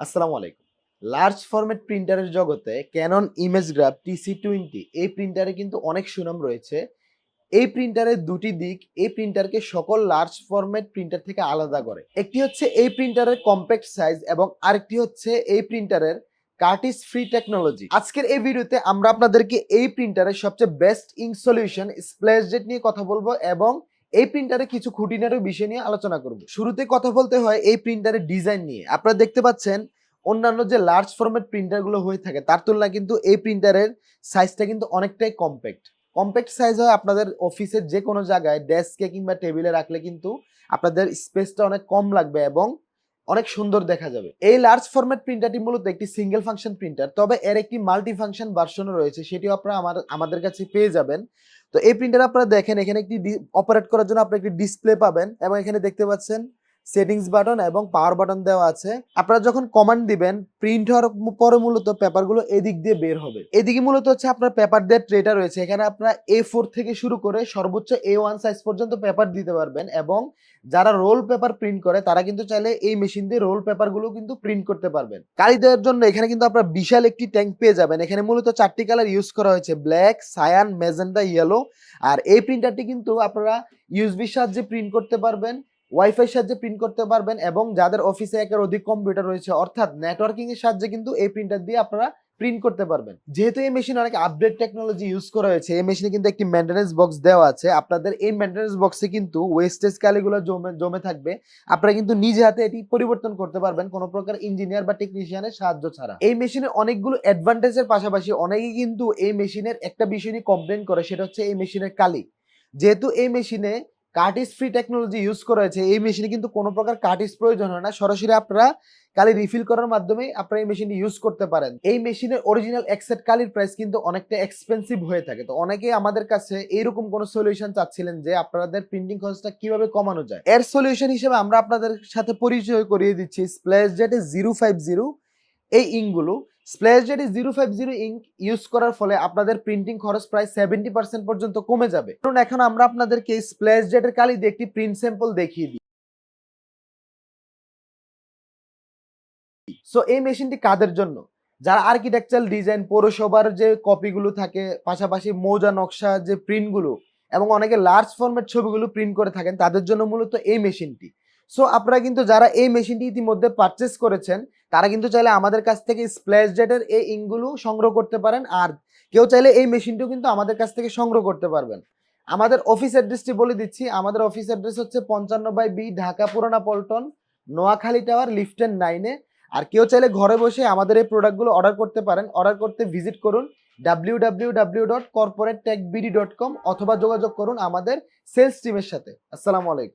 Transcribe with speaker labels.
Speaker 1: আসসালামু আলাইকুম। Large format প্রিন্টারের জগতে Canon image graph TC twenty এই প্রিন্টারে কিন্তু অনেক সুনাম রয়েছে। এই প্রিন্টারের দুটি দিক, এই প্রিন্টারকে সকল লার্জ ফরম্যাট প্রিন্টার থেকে আলাদা করে। একটি হচ্ছে এই প্রিন্টারের কম্প্যাক্ট সাইজ এবং আরেকটি হচ্ছে এই প্রিন্টারের কার্টিস ফ্রি টেকনোলজি আজকের এই ভিডিওতে আমরা আপনাদেরকে এই প্রিন্টারের সবচেয়ে best ink solution splash jet নিয়ে কথা বলব এবং এই প্রিন্টারে কিছু খুঁটিনাটি বিষয় নিয়ে আলোচনা করব। শুরুতে কথা বলতে হয় এই প্রিন্টারের ডিজাইন নিয়ে। আপনারা দেখতে পাচ্ছেন, অন্যান্য যে লার্জ ফরম্যাট প্রিন্টারগুলো হয়ে থাকে, তার তুলনায় কিন্তু এই প্রিন্টারের সাইজটা কিন্তু অনেকটাই কম্প্যাক্ট কম্প্যাক্ট সাইজ হয় আপনাদের অফিসের যে কোনো জায়গায় ডেস্কে কিংবা টেবিলে রাখলে কিন্তু আপনাদের স্পেসটা অনেক কম লাগবে এবং অনেক সুন্দর দেখা যাবে। এই লার্জ ফরম্যাট প্রিন্টারটি মূলত একটি সিঙ্গেল ফাংশন প্রিন্টার তবে এর একটি মাল্টি ফাংশন ভার্সনও রয়েছে, সেটিও আপনারা আমার, আমাদের কাছে পেয়ে যাবেন। তো এই প্রিন্টার আপনারা দেখেন, এখানে একটি অপারেট করার জন্য আপনি একটি ডিসপ্লে পাবেন এবং এখানে দেখতে পাচ্ছেন সেটিংস বাটন এবং পাওয়ার বাটন দেওয়া আছে। আপনারা যখন কমান্ড দিবেন প্রিন্ট হওয়ার পরে মূলত পেপারগুলো এদিক দিয়ে বের হবে। এদিকে মূলত হচ্ছে আপনার পেপার দেওয়ার ট্রেটা রয়েছে। এখানে আপনারা এ ফোর থেকে শুরু করে সর্বোচ্চ এ ওয়ান সাইজ পর্যন্ত পেপার দিতে পারবেন এবং যারা রোল পেপার প্রিন্ট করে, তারা কিন্তু চাইলে এই মেশিন দিয়ে রোল পেপারগুলো কিন্তু প্রিন্ট করতে পারবেন। কালি দেওয়ার জন্য এখানে কিন্তু আপনারা বিশাল একটি ট্যাঙ্ক পেয়ে যাবেন। এখানে মূলত চারটি কালার ইউজ করা হয়েছে। ব্ল্যাক সায়ান মেজেন্টা ইয়েলো আর এই প্রিন্টারটি কিন্তু আপনারা ইউএসবির সাহায্যে প্রিন্ট করতে পারবেন। ওয়াইফাই সাহায্যে প্রিন্ট করতে পারবেন এবং যাদের অফিসে একের অধিক কম্পিউটার রয়েছে, অর্থাৎ নেটওয়ার্কিং এর সাহায্যে কিন্তু এই প্রিন্টার দিয়ে আপনারা প্রিন্ট করতে পারবেন। যেহেতু এই মেশিন অনেক আপডেট টেকনোলজি ইউজ করা হয়েছে, এই মেশিনে কিন্তু একটি মেনটেন্যান্স বক্স দেওয়া আছে। আপনাদের এই মেনটেন্যান্স বক্সে কিন্তু ওয়েস্টেজ কালিগুলো জমে জমে থাকবে। আপনারা কিন্তু নিজে হাতে এটি পরিবর্তন করতে পারবেন, কোনো প্রকার ইঞ্জিনিয়ার বা টেকনিশিয়ানের সাহায্য ছাড়া। এই মেশিনে অনেকগুলো অ্যাডভান্টেজের পাশাপাশি অনেকেই কিন্তু এই মেশিনের একটা বিষয় নিয়ে কমপ্লেন করে, সেটা হচ্ছে এই মেশিনের কালি। যেহেতু এই মেশিনে কার্টিস ফ্রি টেকনোলজি ইউজ করা হয়েছে, এই মেশিনে কিন্তু কোনো প্রকার কার্টিস প্রয়োজন হয় না। সরাসরি আপনারা কালি রিফিল করার মাধ্যমে আপনারা এই মেশিনটি ইউজ করতে পারেন। এই মেশিনের অরিজিনাল এক্সেট কালির প্রাইস কিন্তু অনেকটা এক্সপেন্সিভ হয়ে থাকে। তো অনেকে আমাদের কাছে এইরকম কোনো সলিউশন চাচ্ছিলেন যে আপনাদের প্রিন্টিং খরচটা কীভাবে কমানো যায়। এর সলিউশন হিসেবে আমরা আপনাদের সাথে পরিচয় করিয়ে দিচ্ছি। স্প্ল্যাশ জেটে জিরো ফাইভ জিরো এই ইঙ্কগুলো splash জেটে zero five zero ink use করার ফলে আপনাদের প্রিন্টিং খরচ প্রায় সেভেন্টি পার্সেন্ট পর্যন্ত কমে যাবে। কারণ এখন আমরা আপনাদেরকে স্প্ল্যাশ জেটের কালি দিয়ে একটি প্রিন্ট স্যাম্পল দেখিয়ে দিই। সো এই মেশিনটি কাদের জন্য? যারা আর্কিটেকচারাল ডিজাইন পৌরসভার যে কপিগুলো থাকে, পাশাপাশি মৌজা, নকশা যে প্রিন্টগুলো এবং অনেকে লার্জ ফরম্যাট ছবিগুলো প্রিন্ট করে থাকেন, তাদের জন্য মূলত এই মেশিনটি। সো আপনারা কিন্তু যারা এই মেশিনটি ইতিমধ্যে পারচেস করেছেন তারা কিন্তু চাইলে আমাদের কাছ থেকে স্প্ল্যাশ জেটের এই ইঙ্কগুলো সংগ্রহ করতে পারেন, আর কেউ চাইলে এই মেশিনটিও কিন্তু আমাদের কাছ থেকে সংগ্রহ করতে পারবেন। আমাদের অফিস অ্যাড্রেসটি বলে দিচ্ছি, আমাদের অফিস অ্যাড্রেস হচ্ছে পঞ্চান্ন বাই বি ঢাকা পুরানা পল্টন, নোয়াখালী টাওয়ার লিফটেন নাইনে আর কেউ চাইলে ঘরে বসে আমাদের এই প্রোডাক্টগুলো অর্ডার করতে পারেন অর্ডার করতে ভিজিট করুন W dot corporate tech dot com অথবা যোগাযোগ করুন আমাদের সেলস টিমের সাথে। আসসালামু আলাইকুম।